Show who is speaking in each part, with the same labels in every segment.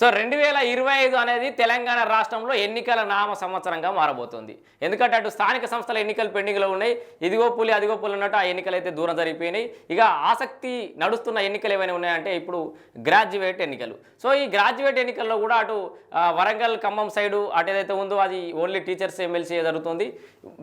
Speaker 1: So రెండు వేల ఇరవై ఐదు అనేది తెలంగాణ రాష్ట్రంలో ఎన్నికల నామ సంవత్సరంగా మారబోతుంది. ఎందుకంటే అటు స్థానిక సంస్థల ఎన్నికలు పెండింగ్లో ఉన్నాయి. ఇదిగో పులి అదిగో పులి ఉన్నట్టు ఆ ఎన్నికలు అయితే దూరం జరిగిపోయినాయి. ఇక ఆసక్తి నడుస్తున్న ఎన్నికలు ఏమైనా ఉన్నాయంటే ఇప్పుడు గ్రాడ్యుయేట్ ఎన్నికలు. సో ఈ గ్రాడ్యుయేట్ ఎన్నికల్లో కూడా అటు వరంగల్ ఖమ్మం సైడు అటు ఏదైతే ఉందో అది ఓన్లీ టీచర్స్ ఎమ్మెల్సీ జరుగుతుంది.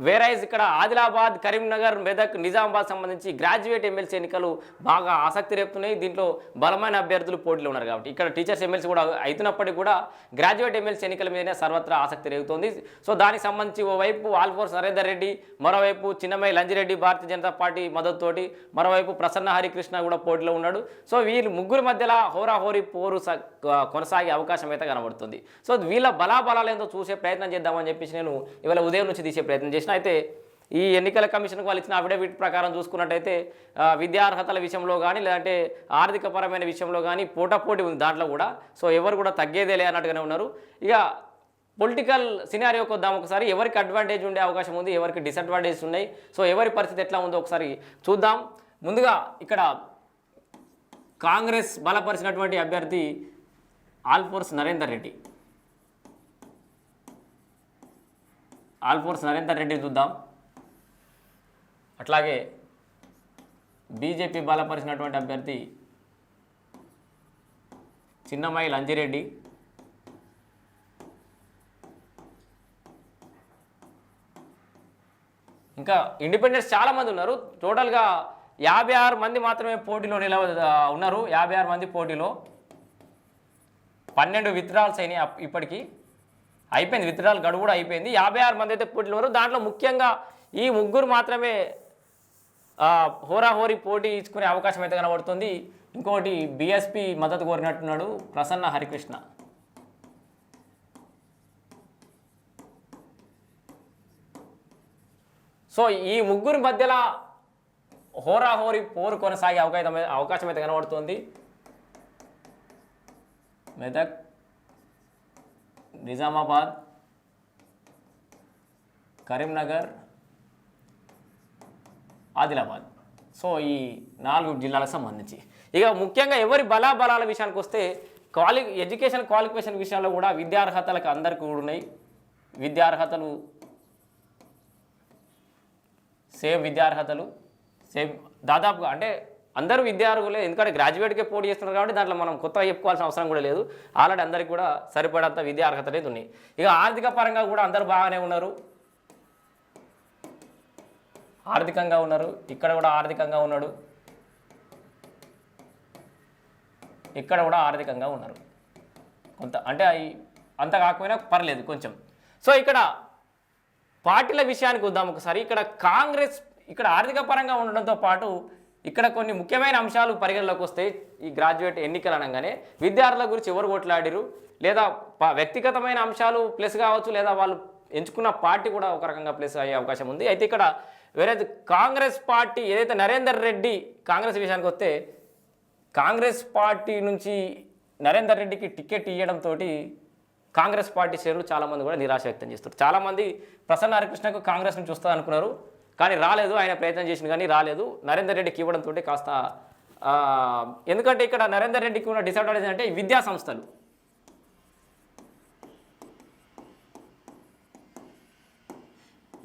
Speaker 1: వేరైజ్ ఇక్కడ ఆదిలాబాద్ కరీంనగర్ మెదక్ నిజామాబాద్ సంబంధించి గ్రాడ్యుయేట్ ఎమ్మెల్సీ ఎన్నికలు బాగా ఆసక్తి రేపుతున్నాయి. దీంట్లో బలమైన అభ్యర్థులు పోటీలు ఉన్నారు కాబట్టి. ఇక్కడ టీచర్స్ ఎమ్మెల్సీ కూడా అవుతున్నప్పటికీ కూడా గ్రాడ్యుయేట్ ఎమ్మెల్సీ ఎన్నికల మీదనే సర్వత్రా ఆసక్తి రేగుతోంది. సో దానికి సంబంధించి ఓవైపు ఆల్ఫోర్స్ నరేందర్ రెడ్డి మరోవైపు చిన్నమయ్య లంజిరెడ్డి భారతీయ జనతా పార్టీ మద్దతుతోటి మరోవైపు ప్రసన్న హరికృష్ణ కూడా పోటీలో ఉన్నాడు. సో వీళ్ళు ముగ్గురు మధ్యలో హోరాహోరీ పోరు స- కొనసాగే అవకాశం అయితే కనబడుతుంది. సో వీళ్ళ బలాబలాలు చూసే ప్రయత్నం చేద్దామని చెప్పేసి నేను ఇవాళ ఉదయం నుంచి తీసే ప్రయత్నం చేసిన. అయితే ఈ ఎన్నికల కమిషన్కి వాళ్ళు ఇచ్చిన అఫిడవిట్ ప్రకారం చూసుకున్నట్టయితే విద్యార్హతల విషయంలో కానీ లేదంటే ఆర్థిక పరమైన విషయంలో కానీ పోటాపోటీ ఉంది దాంట్లో కూడా. సో ఎవరు కూడా తగ్గేదేలే అన్నట్టుగానే ఉన్నారు. ఇక పొలిటికల్ సినారియోకి వద్దాం ఒకసారి. ఎవరికి అడ్వాంటేజ్ ఉండే అవకాశం ఉంది ఎవరికి డిసడ్వాంటేజ్ ఉన్నాయి. సో ఎవరి పరిస్థితి ఎట్లా ఉందో ఒకసారి చూద్దాం. ముందుగా ఇక్కడ కాంగ్రెస్ బలపరిచినటువంటి అభ్యర్థి ఆల్ఫోర్స్ నరేందర్ రెడ్డి. ఆల్ఫోర్స్ నరేందర్ రెడ్డిని చూద్దాం. అట్లాగే బీజేపీ బలపరిచినటువంటి అభ్యర్థి చిన్నమ్మాయి లంజిరెడ్డి. ఇంకా ఇండిపెండెన్స్ చాలామంది ఉన్నారు. టోటల్గా యాభై ఆరు మంది మాత్రమే పోటీలో నిలవ ఉన్నారు. యాభై ఆరు మంది పోటీలో. పన్నెండు విత్డ్రాల్స్ అయినాయి ఇప్పటికీ. అయిపోయింది విత్డ్రాల్ గడువు కూడా అయిపోయింది. యాభై ఆరు మంది అయితే పోటీలు ఉన్నారు. దాంట్లో ముఖ్యంగా ఈ ముగ్గురు మాత్రమే హోరాహోరీ పోటీ ఇచ్చుకునే అవకాశం అయితే కనబడుతుంది. ఇంకోటి బీఎస్పీ మద్దతు కోరినట్టున్నాడు ప్రసన్న హరికృష్ణ. సో ఈ ముగ్గురి మధ్యలో హోరాహోరీ పోరు కొనసాగే అవకాశం అవకాశం అయితే కనబడుతుంది. మెదక్ నిజామాబాద్ కరీంనగర్ ఆదిలాబాద్. సో ఈ నాలుగు జిల్లాలకు సంబంధించి. ఇక ముఖ్యంగా ఎవరి బలాబలాల విషయానికి వస్తే క్వాలి ఎడ్యుకేషన్ క్వాలిఫికేషన్ విషయంలో కూడా విద్యార్హతలకు అందరికీ కూడా ఉన్నాయి. విద్యార్హతలు సేమ్ విద్యార్హతలు సేమ్ దాదాపుగా అంటే అందరూ విద్యార్థులే ఎందుకంటే గ్రాడ్యుయేట్కే పోటీ చేస్తున్నారు కాబట్టి దాంట్లో మనం కొత్తగా చెప్పుకోవాల్సిన అవసరం కూడా లేదు. ఆల్రెడీ అందరికీ కూడా సరిపడంత విద్యార్హత అనేది ఉన్నాయి. ఇక ఆర్థిక పరంగా కూడా అందరూ బాగానే ఉన్నారు. ఆర్థికంగా ఉన్నారు. ఇక్కడ కూడా ఆర్థికంగా ఉన్నాడు. ఇక్కడ కూడా ఆర్థికంగా ఉన్నారు. కొంత అంటే అంత కాకపోయినా పర్లేదు కొంచెం. సో ఇక్కడ పార్టీల విషయానికి వద్దాం ఒకసారి. ఇక్కడ కాంగ్రెస్ ఇక్కడ ఆర్థిక పరంగా ఉండడంతో పాటు ఇక్కడ కొన్ని ముఖ్యమైన అంశాలు పరిగణలోకి వస్తాయి ఈ గ్రాడ్యుయేట్ ఎన్నికలు అనగానే విద్యార్థుల గురించి ఎవరు కొట్లాడిరు? లేదా ప- వ్యక్తిగతమైన అంశాలు ప్లస్ కావచ్చు లేదా వాళ్ళు ఎంచుకున్న పార్టీ కూడా ఒక రకంగా ప్లస్ అయ్యే అవకాశం ఉంది. అయితే ఇక్కడ వేరే కాంగ్రెస్ పార్టీ ఏదైతే నరేందర్ రెడ్డి కాంగ్రెస్ విషయానికి వస్తే కాంగ్రెస్ పార్టీ నుంచి నరేందర్ రెడ్డికి టికెట్ ఇవ్వడంతో కాంగ్రెస్ పార్టీ శ్రేణులు చాలామంది కూడా నిరాశ వ్యక్తం చేస్తారు చాలామంది ప్రసన్న హరికృష్ణకు కాంగ్రెస్ నుంచి వస్తుంది అనుకున్నారు కానీ రాలేదు ఆయన ప్రయత్నం చేసిన కానీ రాలేదు. నరేందర్ రెడ్డికి ఇవ్వడంతో కాస్త ఎందుకంటే ఇక్కడ నరేందర్ రెడ్డికి ఉన్న డిసడ్వాంటేజ్ అంటే విద్యా సంస్థలు.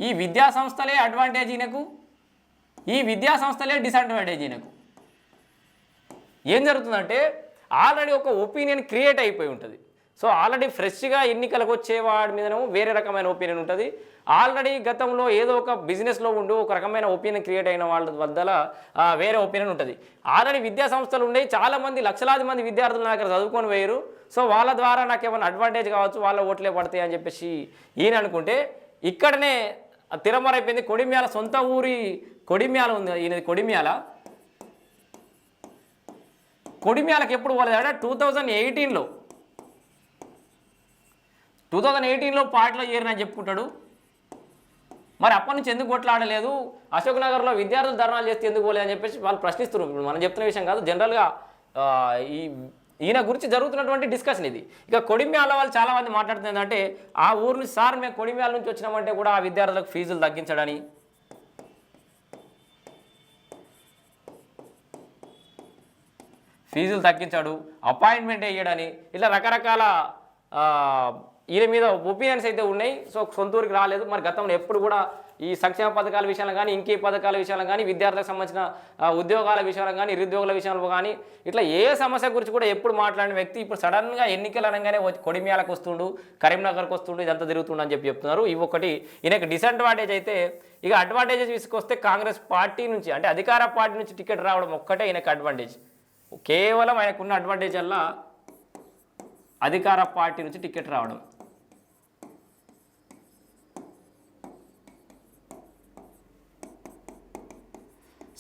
Speaker 1: ఈ విద్యా సంస్థలే అడ్వాంటేజ్ ఈయనకు ఈ విద్యా సంస్థలే డిసడ్వాంటేజ్ ఈయనకు. ఏం జరుగుతుందంటే ఆల్రెడీ ఒక ఒపీనియన్ క్రియేట్ అయిపోయి ఉంటుంది. సో ఆల్రెడీ ఫ్రెష్గా ఎన్నికలకు వచ్చేవాడి మీదనేమో వేరే రకమైన ఒపీనియన్ ఉంటుంది. ఆల్రెడీ గతంలో ఏదో ఒక బిజినెస్లో ఉండు ఒక రకమైన ఒపీనియన్ క్రియేట్ అయిన వాళ్ళ వద్దల వేరే ఒపీనియన్ ఉంటుంది. ఆల్రెడీ విద్యా సంస్థలు ఉన్నాయి చాలామంది లక్షలాది మంది విద్యార్థులు నా దగ్గర చదువుకొని వేయరు సో వాళ్ళ ద్వారా నాకు ఏమైనా అడ్వాంటేజ్ కావచ్చు వాళ్ళ ఓట్లే పడతాయి అని చెప్పేసి ఈయన అనుకుంటే ఇక్కడనే తిరమరైపోయింది కొడిమ్యాల సొంత ఊరి కొడిమ్యాల ఉంది. ఈయనది కొడిమ్యాల. కొడిమ్యాలకు ఎప్పుడు పోలేదంటే టూ థౌజండ్ ఎయిటీన్లో. టూ థౌజండ్ ఎయిటీన్లో పార్టీలో చేరినని చెప్పుకుంటాడు. మరి అప్పటి నుంచి ఎందుకు కొట్లాడలేదు? అశోక్ నగర్లో విద్యార్థులు ధర్నాలు చేస్తే ఎందుకు పోలేదు అని చెప్పేసి వాళ్ళు ప్రశ్నిస్తున్నారు. ఇప్పుడు మనం చెప్తున్న విషయం కాదు. జనరల్గా ఈ ఈయన గురించి జరుగుతున్నటువంటి డిస్కషన్ ఇది. ఇక కొడిమ్యాల వాళ్ళు చాలామంది మాట్లాడుతుందంటే మాట్లాడుతుంది ఏంటంటే ఆ ఊరు నుంచి సార్ మేము కొడిమ్యాల నుంచి వచ్చినామంటే కూడా ఆ విద్యార్థులకు ఫీజులు తగ్గించడని. ఫీజులు తగ్గించాడు అపాయింట్మెంట్ వేయడని ఇలా రకరకాల ఈయన మీద ఒపీనియన్స్ అయితే ఉన్నాయి. సో సొంత ఊరికి రాలేదు. మరి గతంలో ఎప్పుడు కూడా ఈ సంక్షేమ పథకాల విషయంలో కానీ ఇంకే పథకాల విషయంలో కానీ విద్యార్థులకు సంబంధించిన ఉద్యోగాల విషయంలో కానీ నిరుద్యోగుల విషయంలో కానీ ఇట్లా ఏ సమస్య గురించి కూడా ఎప్పుడు మాట్లాడిన వ్యక్తి ఇప్పుడు సడన్గా ఎన్నికలు అనగానే వచ్చి కొడిమియాలకు వస్తుండు కరీంనగర్కి వస్తుండు ఇదంతా జరుగుతుండు అని చెప్పి చెప్తున్నారు. ఇవి ఒకటి ఈయనకి డిసడ్వాంటేజ్ అయితే ఇక అడ్వాంటేజెస్ తీసుకొస్తే కాంగ్రెస్ పార్టీ నుంచి అంటే అధికార పార్టీ నుంచి టికెట్ రావడం ఒక్కటే ఈయనకి అడ్వాంటేజ్ కేవలం ఆయనకున్న అడ్వాంటేజ్ అల్లా అధికార పార్టీ నుంచి టికెట్ రావడం.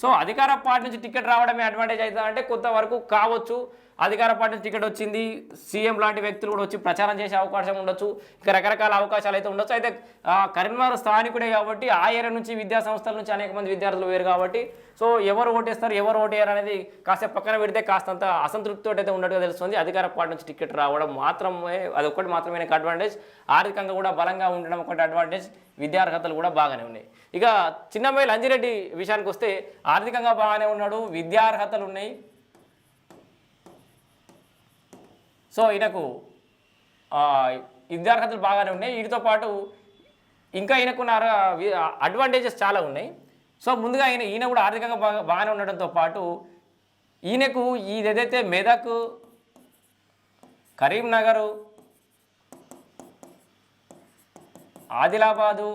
Speaker 1: సో అధికార పార్టీ నుంచి టికెట్ రావడమే అడ్వాంటేజ్ అవుతుందంటే కొంతవరకు కావచ్చు. అధికార పార్టీ నుంచి టికెట్ వచ్చింది. సీఎం లాంటి వ్యక్తులు కూడా వచ్చి ప్రచారం చేసే అవకాశం ఉండొచ్చు. ఇంకా రకరకాల అవకాశాలు అయితే ఉండొచ్చు. అయితే కరీంనగర్ స్థానికుడే కాబట్టి ఆ ఏరియా నుంచి విద్యా సంస్థల నుంచి అనేక మంది విద్యార్థులు వేరు కాబట్టి సో ఎవరు ఓటేస్తారు ఎవరు ఓటేయరు అనేది కాసేపు పక్కన పెడితే కాస్తంత అసంతృప్తితో అయితే ఉన్నట్టుగా తెలుస్తుంది. అధికార పార్టీ నుంచి టికెట్ రావడం మాత్రమే అది మాత్రమే నాకు అడ్వాంటేజ్ ఆర్థికంగా కూడా బలంగా ఉండడం ఒకటి అడ్వాంటేజ్ విద్యార్హతలు కూడా బాగానే ఉన్నాయి. ఇక చిన్నమ్మాయి లంజిరెడ్డి విషయానికి వస్తే ఆర్థికంగా బాగానే ఉన్నాడు విద్యార్హతలు ఉన్నాయి. సో ఈయనకు విద్యార్హతలు బాగానే ఉన్నాయి. వీటితో పాటు ఇంకా ఈయనకున్న అడ్వాంటేజెస్ చాలా ఉన్నాయి. సో ముందుగా ఈయన ఈయన కూడా ఆర్థికంగా బాగా బాగానే ఉండడంతో పాటు ఈయనకు ఇది ఏదైతే మెదక్ కరీంనగర్ ఆదిలాబాదు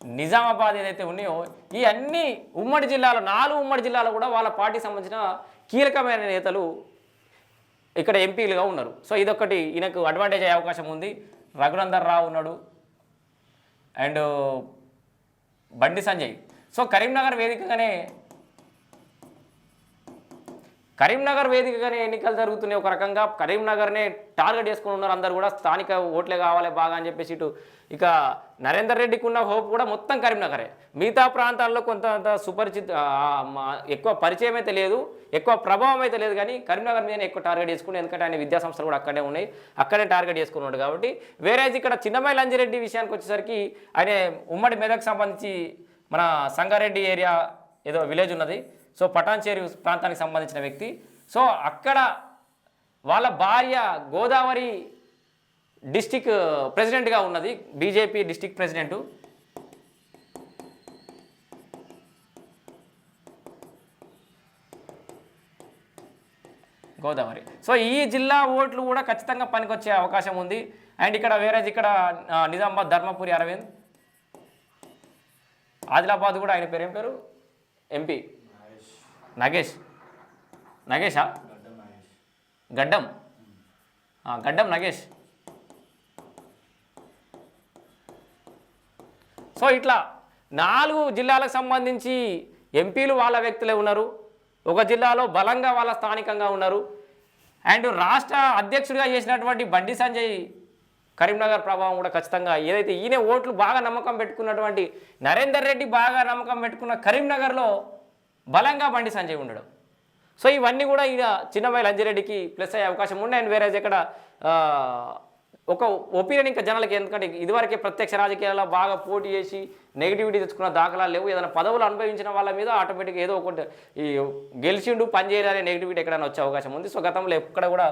Speaker 1: నిజామాబాద్ ఏదైతే ఉన్నాయో ఈ అన్ని ఉమ్మడి జిల్లాలో నాలుగు ఉమ్మడి జిల్లాలో కూడా వాళ్ళ పార్టీకి సంబంధించిన కీలకమైన నేతలు ఇక్కడ ఎంపీలుగా ఉన్నారు. సో ఇదొకటి ఈయనకు అడ్వాంటేజ్ అయ్యే అవకాశం ఉంది. రఘునందర్ రావు ఉన్నాడు. అండ్ బండి సంజయ్. సో కరీంనగర్ వేదికగానే కరీంనగర్ వేదికగానే ఎన్నికలు జరుగుతున్నాయి. ఒక రకంగా కరీంనగర్నే టార్గెట్ చేసుకుని ఉన్నారు. అందరు కూడా స్థానిక ఓట్లే కావాలి బాగా అని చెప్పేసి ఇటు ఇక నరేందర్ రెడ్డికి ఉన్న హోప్ కూడా మొత్తం కరీంనగరే. మిగతా ప్రాంతాల్లో కొంత సుపరిచిత మా- ఎక్కువ పరిచయం అయితే లేదు. ఎక్కువ ప్రభావం అయితే లేదు కానీ కరీంనగర్ మీద ఎక్కువ టార్గెట్ చేసుకుని ఎందుకంటే ఆయన విద్యా సంస్థలు కూడా అక్కడే ఉన్నాయి. అక్కడే టార్గెట్ చేసుకున్నాడు కాబట్టి. వేరే ఇక్కడ చిన్నమై లంజిరెడ్డి విషయానికి వచ్చేసరికి ఆయన ఉమ్మడి మెదక్ సంబంధించి మన సంగారెడ్డి ఏరియా ఏదో విలేజ్ ఉన్నది. సో పటాన్చేరి ప్రాంతానికి సంబంధించిన వ్యక్తి. సో అక్కడ వాళ్ళ భార్య గోదావరి డిస్టిక్ ప్రెసిడెంట్గా ఉన్నది BJP district president. Godavari. So ఈ జిల్లా ఓట్లు కూడా ఖచ్చితంగా పనికొచ్చే అవకాశం ఉంది. అండ్ ఇక్కడ వేరే ఇక్కడ నిజామాబాద్ ధర్మపురి అరవింద్. ఆదిలాబాద్ కూడా ఆయన పేరు ఏం పేరు? ఎంపీ. నగేష్. నగేషా? గడ్డం. గడ్డం నగేష్. సో ఇట్లా నాలుగు జిల్లాలకు సంబంధించి ఎంపీలు వాళ్ళ వ్యక్తులే ఉన్నారు. ఒక జిల్లాలో బలంగా వాళ్ళ స్థానికంగా ఉన్నారు. అండ్ రాష్ట్ర అధ్యక్షుడిగా చేసినటువంటి బండి సంజయ్ కరీంనగర్ ప్రభావం కూడా ఖచ్చితంగా ఏదైతే ఈయన ఓట్లు బాగా నమ్మకం పెట్టుకున్నటువంటి నరేందర్ రెడ్డి బాగా నమ్మకం పెట్టుకున్న కరీంనగర్లో బలంగా బండి సంజయ్ ఉండడం. సో ఇవన్నీ కూడా ఇక చిన్నబాయి లంజిరెడ్డికి ప్లస్ అయ్యే అవకాశం ఉండే అండ్ వేరే ఇక్కడ ఒక ఒపీనియన్ ఇంకా జనాలకి ఎందుకంటే ఇదివరకే ప్రత్యక్ష రాజకీయాల్లో బాగా పోటీ చేసి నెగిటివిటీ తెచ్చుకున్న దాఖలాలు లేవు. ఏదైనా పదవులు అనుభవించిన వాళ్ళ మీద ఆటోమేటిక్గా ఏదో ఒకటి ఈ గెలిచిండు పనిచేయాలనే నెగిటివిటీ ఎక్కడైనా వచ్చే అవకాశం ఉంది. సో గతంలో ఎక్కడ కూడా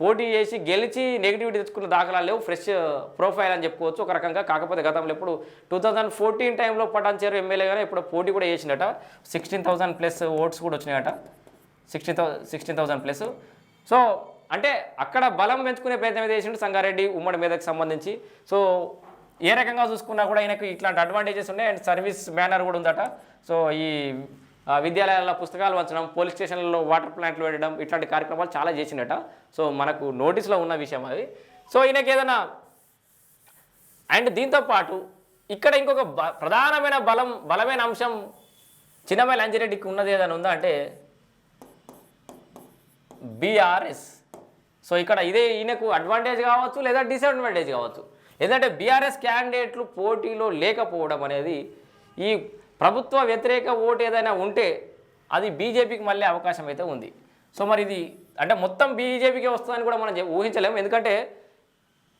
Speaker 1: పోటీ చేసి గెలిచి నెగిటివిటీ తెచ్చుకున్న దాఖలాలు లేవు. ఫ్రెష్ ప్రొఫైల్ అని చెప్పుకోవచ్చు ఒక రకంగా. కాకపోతే గతంలో ఎప్పుడు టూ థౌజండ్ ఫోర్టీన్ టైంలో పటాన్చేరు ఎమ్మెల్యేగానే ఇప్పుడు పోటీ కూడా చేసిండట. సిక్స్టీన్ థౌసండ్ ప్లస్ ఓట్స్ కూడా వచ్చినాయట. Sixteen thou sixteen thousand plus. So అంటే అక్కడ బలం పెంచుకునే ప్రయత్నం అయితే చేసిండు సంగారెడ్డి ఉమ్మడి మీదకి సంబంధించి. సో ఏ రకంగా చూసుకున్నా కూడా ఆయనకు ఇట్లాంటి అడ్వాంటేజెస్ ఉన్నాయి. అండ్ సర్వీస్ బ్యానర్ కూడా ఉందట. సో ఈ విద్యాలయాల్లో పుస్తకాలు వంచడం పోలీస్ స్టేషన్లలో వాటర్ ప్లాంట్లు పెట్టడం ఇట్లాంటి కార్యక్రమాలు చాలా చేసిండట. సో మనకు నోటీస్లో ఉన్న విషయం అది. సో ఈయనకి ఏదైనా అండ్ దీంతో పాటు ఇక్కడ ఇంకొక బ- ప్రధానమైన బలం బలమైన అంశం చిన్నమై లంజిరెడ్డికి ఉన్నది ఏదైనా ఉందా అంటే బీఆర్ఎస్. సో ఇక్కడ ఇదే ఈయనకు అడ్వాంటేజ్ కావచ్చు లేదా డిసడ్వాంటేజ్ కావచ్చు. ఎందుకంటే బీఆర్ఎస్ క్యాండిడేట్లు పోటీలో లేకపోవడం అనేది ఈ ప్రభుత్వ వ్యతిరేక ఓటు ఏదైనా ఉంటే అది బీజేపీకి మళ్ళీ అవకాశం అయితే ఉంది. సో మరి ఇది అంటే మొత్తం బీజేపీకి వస్తుందని కూడా మనం ఊహించలేము. ఎందుకంటే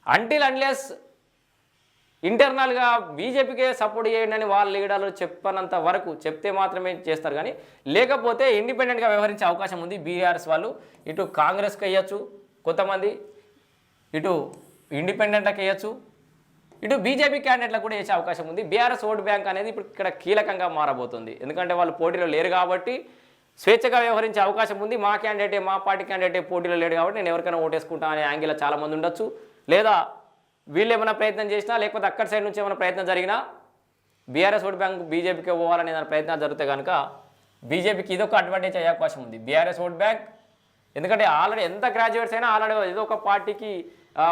Speaker 1: అంటిల్ అన్లెస్ ఇంటర్నల్గా బీజేపీకే సపోర్ట్ చేయండి అని వాళ్ళ లీడర్లు చెప్పనంత వరకు చెప్తే మాత్రమే చేస్తారు కానీ లేకపోతే ఇండిపెండెంట్గా వ్యవహరించే అవకాశం ఉంది బీఆర్ఎస్ వాళ్ళు. ఇటు కాంగ్రెస్కి వేయచ్చు కొంతమంది ఇటు ఇండిపెండెంట్కి వేయచ్చు. ఇటు బీజేపీ క్యాండిడేట్లకు కూడా వేసే అవకాశం ఉంది. బీఆర్ఎస్ ఓటు బ్యాంక్ అనేది ఇప్పుడు ఇక్కడ కీలకంగా మారబోతుంది. ఎందుకంటే వాళ్ళు పోటీలో లేరు కాబట్టి స్వేచ్ఛగా వ్యవహరించే అవకాశం ఉంది. మా క్యాండిడేటే మా పార్టీ క్యాండిడేటే పోటీలో లేడు కాబట్టి నేను ఎవరికైనా ఓటేసుకుంటా అనే యాంగిల్ చాలా మంది ఉండొచ్చు. లేదా వీళ్ళు ఏమైనా ప్రయత్నం చేసినా లేకపోతే అక్కడ సైడ్ నుంచి ఏమైనా ప్రయత్నం జరిగినా బీఆర్ఎస్ ఓటు బ్యాంక్ బీజేపీకి పోవాలనే దాని ప్రయత్నాలు జరిగితే కనుక బీజేపీకి ఇదొక అడ్వాంటేజ్ అయ్యే అవకాశం ఉంది. బీఆర్ఎస్ ఓట్ బ్యాంక్ ఎందుకంటే ఆల్రెడీ ఎంత గ్రాడ్యుయేట్స్ అయినా ఆల్రెడీ ఏదో ఒక పార్టీకి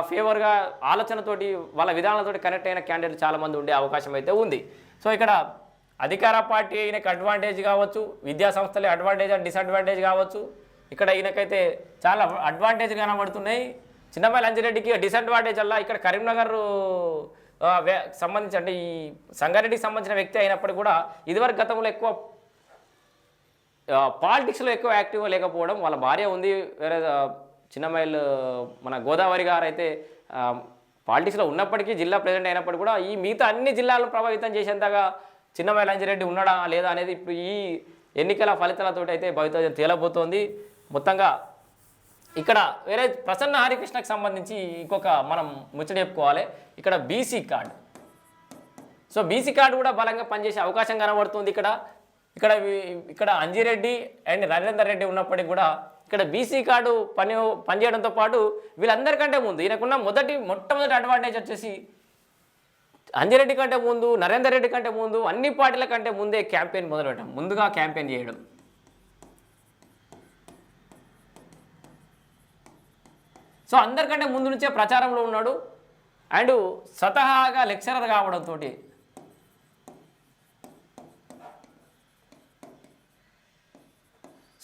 Speaker 1: ఫేవర్గా ఆలోచనతోటి వాళ్ళ విధానాలతోటి కనెక్ట్ అయిన క్యాండిడేట్ చాలామంది ఉండే అవకాశం అయితే ఉంది. సో ఇక్కడ అధికార పార్టీ ఈయనకి అడ్వాంటేజ్ కావచ్చు విద్యా సంస్థలే అడ్వాంటేజ్ అండ్ డిసడ్వాంటేజ్ కావచ్చు. ఇక్కడ ఈయనకైతే చాలా అడ్వాంటేజ్ కనబడుతున్నాయి. చిన్నపల్లి అంజిరెడ్డికి డిసడ్వాంటేజ్ వల్ల ఇక్కడ కరీంనగర్ సంబంధించి అంటే ఈ సంగారెడ్డికి సంబంధించిన వ్యక్తి అయినప్పటికీ కూడా ఇదివరకు గతంలో ఎక్కువ పాలిటిక్స్లో ఎక్కువ యాక్టివ్గా లేకపోవడం వాళ్ళ భార్య ఉంది. వేరే చిన్నమైల్ మన గోదావరి గారు అయితే పాలిటిక్స్లో ఉన్నప్పటికీ జిల్లా ప్రెసిడెంట్ అయినప్పటికీ కూడా ఈ మిగతా అన్ని జిల్లాలను ప్రభావితం చేసేంతగా చిన్నమైల్ అంజిరెడ్డి ఉన్నాడా లేదా అనేది ఇప్పుడు ఈ ఎన్నికల ఫలితాలతో అయితే భవితవ్యం తేలబోతోంది. మొత్తంగా ఇక్కడ వేరే ప్రసన్న హరికృష్ణకు సంబంధించి ఇంకొక మనం ముచ్చట చెప్పుకోవాలి. ఇక్కడ BC card. So BC card కూడా బలంగా పనిచేసే అవకాశం కనబడుతుంది ఇక్కడ. ఇక్కడ ఇక్కడ అంజిరెడ్డి అండ్ నరేందర్ రెడ్డి ఉన్నప్పటికీ కూడా ఇక్కడ బీసీ కార్డు పని పనిచేయడంతో పాటు వీళ్ళందరికంటే ముందు ఈయనకున్న మొదటి మొట్టమొదటి అడ్వాంటేజ్ వచ్చేసి అంజిరెడ్డి కంటే ముందు నరేందర్ రెడ్డి కంటే ముందు అన్ని పార్టీల కంటే ముందే క్యాంపెయిన్ మొదలుపెట్టడం ముందుగా క్యాంపెయిన్ చేయడం. సో అందరికంటే ముందు నుంచే ప్రచారంలో ఉన్నాడు. అండ్ స్వతహాగా లెక్చరర్ కావడంతో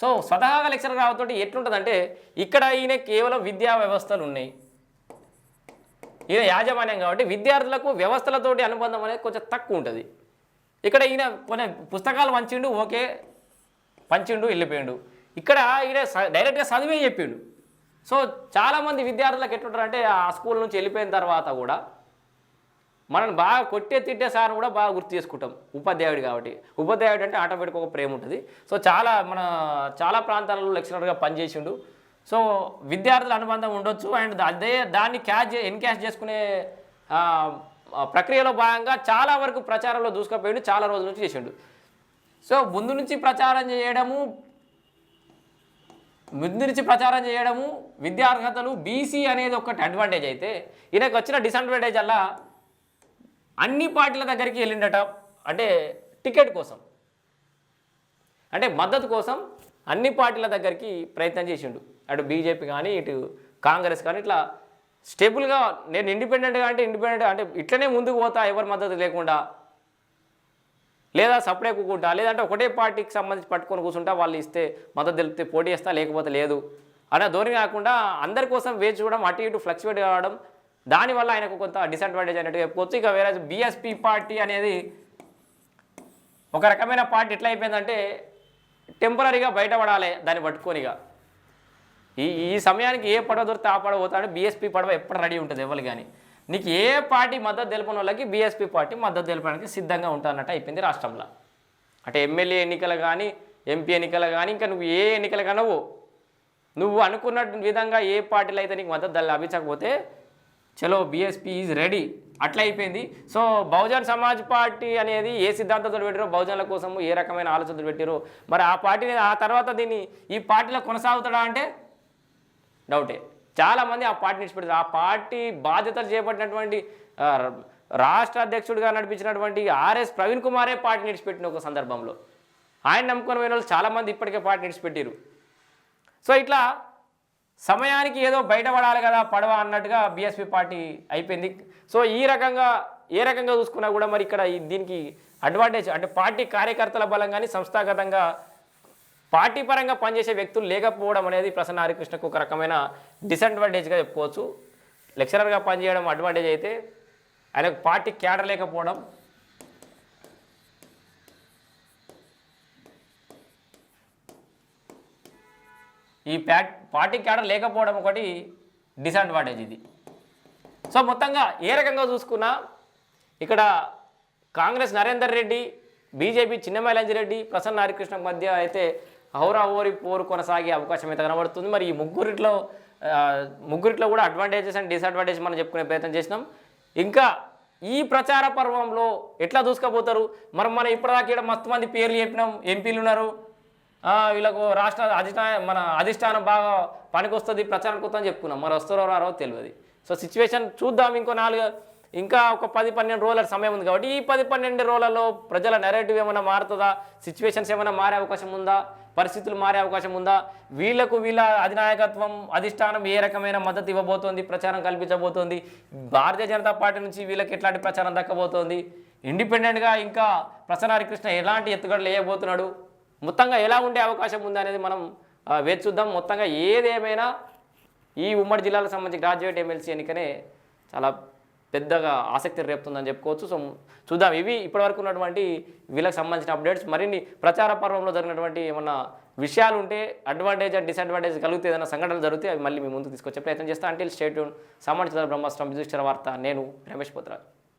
Speaker 1: సో స్వతహాగా లెక్చరర్ కావడంతో ఎట్లుంటుందంటే ఇక్కడ ఈయన కేవలం విద్యా వ్యవస్థలు ఉన్నాయి. ఈయన యాజమాన్యం కాబట్టి విద్యార్థులకు వ్యవస్థలతోటి అనుబంధం అనేది కొంచెం తక్కువ ఉంటుంది. ఇక్కడ ఈయన కొన్ని పుస్తకాలు పంచిండు ఓకే పంచిండు వెళ్ళిపోయిండు. ఇక్కడ ఈయన డైరెక్ట్గా చదివే చెప్పిండు. సో చాలామంది విద్యార్థులకు ఎట్లుంటారంటే ఆ స్కూల్ నుంచి వెళ్ళిపోయిన తర్వాత కూడా మనల్ని బాగా కొట్టే తిట్టే సార్ కూడా బాగా గుర్తు చేసుకుంటాం. ఉపాధ్యాయుడు కాబట్టి. ఉపాధ్యాయుడు అంటే ఆటోమేటిక్ ఒక ప్రేమ ఉంటుంది. సో చాలా మన చాలా ప్రాంతాలలో లెక్చరర్గా పనిచేసిండు. సో విద్యార్థుల అనుబంధం ఉండొచ్చు. అండ్ అదే దాన్ని క్యాచ్ ఎన్క్యాష్ చేసుకునే ప్రక్రియలో భాగంగా చాలా వరకు ప్రచారంలో దూసుకుపోయిండు. చాలా రోజుల నుంచి చేసిండు. సో ముందు నుంచి ప్రచారం చేయడము ముందు నుంచి ప్రచారం చేయడము విద్యార్హతలు బీసీ అనేది ఒకటి అడ్వాంటేజ్ అయితే ఈయనకు వచ్చిన డిసడ్వాంటేజ్ అలా అన్ని పార్టీల దగ్గరికి వెళ్ళిండట అంటే టికెట్ కోసం. అంటే మద్దతు కోసం అన్ని పార్టీల దగ్గరికి ప్రయత్నం చేసిండు. అటు బీజేపీ కానీ ఇటు కాంగ్రెస్ కానీ ఇట్లా స్టేబుల్గా నేను ఇండిపెండెంట్గా అంటే ఇండిపెండెంట్ అంటే ఇట్లనే ముందుకు పోతా ఎవరి మద్దతు లేకుండా. లేదా సపరే కూకుంటా లేదంటే ఒకటే పార్టీకి సంబంధించి పట్టుకొని కూర్చుంటా వాళ్ళు ఇస్తే మద్దతు తెలిపితే పోటీ చేస్తా లేకపోతే లేదు. అనే ధోరణి కాకుండా అందరి కోసం వేచి చూడడం అటు ఇటు ఫ్లక్చువేట్ కావడం దానివల్ల ఆయనకు కొంత డిసడ్వాంటేజ్ అయినట్టు చెప్పుకోవచ్చు. ఇక వేరే బీఎస్పీ పార్టీ అనేది ఒక రకమైన పార్టీ ఎట్లా అయిపోయిందంటే టెంపరీగా బయటపడాలి దాన్ని పట్టుకొనిగా ఈ ఈ సమయానికి ఏ పడవ దొరికితే ఆ పడవ పోతాడు. బీఎస్పీ పడవ ఎప్పుడు రెడీ ఉంటుంది ఎవరు కానీ. నీకు ఏ పార్టీ మద్దతు తెలిపిన వాళ్ళకి బీఎస్పీ పార్టీ మద్దతు తెలపడానికి సిద్ధంగా ఉంటానట్టు అయిపోయింది రాష్ట్రంలో. అంటే ఎమ్మెల్యే ఎన్నికలు కానీ ఎంపీ ఎన్నికలు కానీ ఇంకా నువ్వు ఏ ఎన్నికలు కనవు నువ్వు అనుకున్న విధంగా ఏ పార్టీలో అయితే నీకు మద్దతు లభించకపోతే చలో బీఎస్పీ ఈజ్ రెడీ అట్లా అయిపోయింది. సో బహుజన్ సమాజ్ పార్టీ అనేది ఏ సిద్ధాంతంతో పెట్టారో బహుజనుల కోసం ఏ రకమైన ఆలోచనలు పెట్టారో మరి ఆ పార్టీని ఆ తర్వాత దీన్ని ఈ పార్టీలో కొనసాగుతాడా అంటే డౌటే చాలామంది ఆ పార్టీ నిలిచిపెడతారు ఆ పార్టీ బాధ్యతలు చేపట్టినటువంటి రాష్ట్ర అధ్యక్షుడిగా నడిపించినటువంటి ఆర్ఎస్ ప్రవీణ్ కుమారే పార్టీ నిడిచిపెట్టిన ఒక సందర్భంలో. ఆయన నమ్ముకొని పోయిన వాళ్ళు చాలామంది ఇప్పటికే పార్టీ నిడిచిపెట్టారు సో ఇట్లా సమయానికి ఏదో బయటపడాలి కదా పడవ అన్నట్టుగా బీఎస్పీ పార్టీ అయిపోయింది. సో ఈ రకంగా ఏ రకంగా చూసుకున్నా కూడా మరి ఇక్కడ దీనికి అడ్వాంటేజ్ అంటే పార్టీ కార్యకర్తల బలం కానీ సంస్థాగతంగా పార్టీ పరంగా పనిచేసే వ్యక్తులు లేకపోవడం అనేది ప్రసన్న హరికృష్ణకు ఒక రకమైన డిసడ్వాంటేజ్గా చెప్పుకోవచ్చు. లెక్చరర్గా పనిచేయడం అడ్వాంటేజ్ అయితే ఆయనకు పార్టీ క్యాడర్ లేకపోవడం ఈ ప్యాట్ పార్టీ క్యాడర్ లేకపోవడం ఒకటి డిసడ్వాంటేజ్ ఇది. సో మొత్తంగా ఏ రకంగా చూసుకున్నా ఇక్కడ కాంగ్రెస్ నరేందర్ రెడ్డి బీజేపీ చిన్నమైలంజిరెడ్డి ప్రసన్న హరికృష్ణ మధ్య అయితే హౌరా ఓరి పోరు కొనసాగే అవకాశం అయితే కనబడుతుంది. మరి ఈ ముగ్గురిట్లో ముగ్గురిట్లో కూడా అడ్వాంటేజెస్ అండ్ డిసడ్వాంటేజ్ మనం చెప్పుకునే ప్రయత్నం చేసినాం. ఇంకా ఈ ప్రచార పర్వంలో ఎట్లా దూసుకపోతారు? మరి మనం ఇప్పటిదాకా ఇక్కడ మస్తు మంది పేర్లు చెప్పినాం ఎంపీలు ఉన్నారు. వీళ్ళకు రాష్ట్ర అధిష్టానం మన అధిష్టానం బాగా పనికొస్తుంది ప్రచారానికి అని చెప్పుకున్నాం. మరి వస్తారో రారో తెలియదు. సో సిచ్యువేషన్ చూద్దాం ఇంకో నాలుగు ఇంకా ఒక పది పన్నెండు రోజుల సమయం ఉంది కాబట్టి ఈ పది పన్నెండు రోజులలో ప్రజల నెరేటివ్ ఏమైనా మారుతుందా? సిచ్యువేషన్స్ ఏమైనా మారే అవకాశం ఉందా? పరిస్థితులు మారే అవకాశం ఉందా? వీళ్ళకు వీళ్ళ అధినాయకత్వం అధిష్టానం ఏ రకమైన మద్దతు ఇవ్వబోతోంది? ప్రచారం కల్పించబోతోంది? భారతీయ జనతా పార్టీ నుంచి వీళ్ళకి ఎట్లాంటి ప్రచారం దక్కబోతోంది? ఇండిపెండెంట్గా ఇంకా ప్రసన్న హరికృష్ణ ఎలాంటి ఎత్తుగడలు వేయబోతున్నాడు? మొత్తంగా ఎలా ఉండే అవకాశం ఉంది అనేది మనం వేచి చూద్దాం. మొత్తంగా ఏదేమైనా ఈ ఉమ్మడి జిల్లాలకు సంబంధించి గ్రాడ్యుయేట్ ఎమ్మెల్సీ ఎన్నికనే చాలా పెద్దగా ఆసక్తి రేపుతుందని చెప్పుకోవచ్చు. సో చూద్దాం. ఇవి ఇప్పటివరకు ఉన్నటువంటి వీళ్ళకి సంబంధించిన అప్డేట్స్ మరిన్ని ప్రచార పర్వంలో జరిగినటువంటి ఏమన్నా విషయాలు ఉంటే అడ్వాంటేజ్ అండ్ డిసడ్వాంటేజ్ కలిగితే ఏదైనా సంఘటనలు జరిగితే అవి మళ్ళీ మీ ముందుకు తీసుకొచ్చే ప్రయత్నం చేస్తా. అంటే స్టేట్ సంబంధించిన బ్రహ్మాస్త్రం విజుక్షర వార్త. నేను రమేష్ పోత్రాజ్